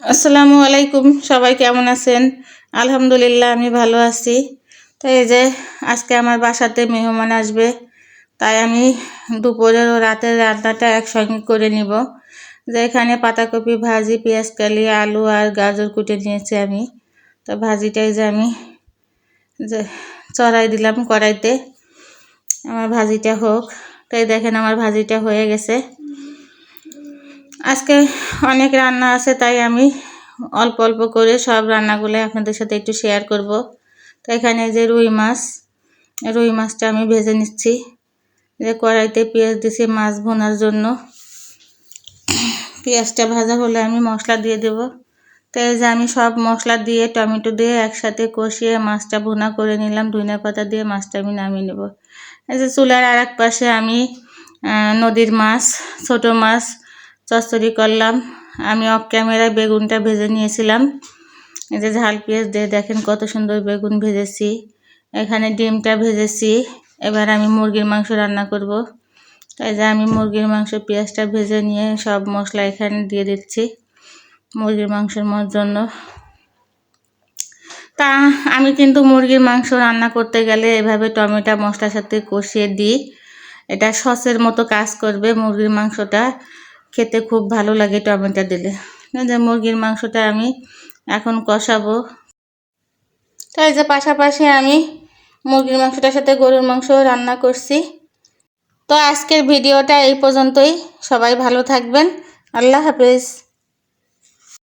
আসসালামু আলাইকুম, সবাই কেমন আছেন? আলহামদুলিল্লাহ, আমি ভালো আছি। তো এই যে আজকে আমার বাসাতে মেহমান আসবে, তাই আমি দুপুরের ও রাতের রান্নাটা একসঙ্গে করে নিব। যে এখানে পাতাকপি, ভাজি পেঁয়াজ কালি আলু আর গাজর কুটে নিয়েছি আমি। তো ভাজিটাই যে আমি যে চড়াই দিলাম কড়াইতে। আমার ভাজিটা হোক। তাই দেখেন, আমার ভাজিটা হয়ে গেছে। আজকে অনেক রান্না আছে, তাই আমি অল্প অল্প করে সব রান্নাগুলো আপনাদের সাথে একটু শেয়ার করব। তো এখানে যে রুই মাছ, রুই মাছটা আমি ভেজে নিচ্ছি। যে কড়াইতে পেঁয়াজ দিছি মাছ ভোনার জন্য। পেঁয়াজটা ভাজা হলে আমি মশলা দিয়ে দেব। তো এই যে আমি সব মশলা দিয়ে টমেটো দিয়ে একসাথে কষিয়ে মাছটা ভুনা করে নিলাম। ধনিয়া পাতা দিয়ে মাছটা আমি নামিয়ে নেব। এই যে চুলার আর এক পাশে আমি নদীর মাছ, ছোট মাছ চচ্চড়ি করলাম। আমি অফ ক্যামেরায় বেগুনটা ভেজে নিয়েছিলাম। এই যে ঝাল পেঁয়াজ দিয়ে দেখেন কত সুন্দর বেগুন ভেজেছি। এখানে ডিমটা ভেজেছি। এবার আমি মুরগির মাংস রান্না করব। তাই যে আমি মুরগির মাংস, পেঁয়াজটা ভেজে নিয়ে সব মশলা এখানে দিয়ে দিচ্ছি মুরগির মাংসের জন্য। তা আমি কিন্তু মুরগির মাংস রান্না করতে গেলে এভাবে টমেটো, মশলার সাথে কষিয়ে দিই। এটা সসের মতো কাজ করবে মুরগির মাংসটা। খেতে খুব ভালো লাগে টমেটো দিলে। যে মুরগির মাংসটা আমি এখন কষাবো। তাই যে পাশাপাশি আমি মুরগির মাংসটার সাথে গরুর মাংস রান্না করছি। তো আজকের ভিডিওটা এই পর্যন্তই। সবাই ভালো থাকবেন। আল্লাহ হাফেজ।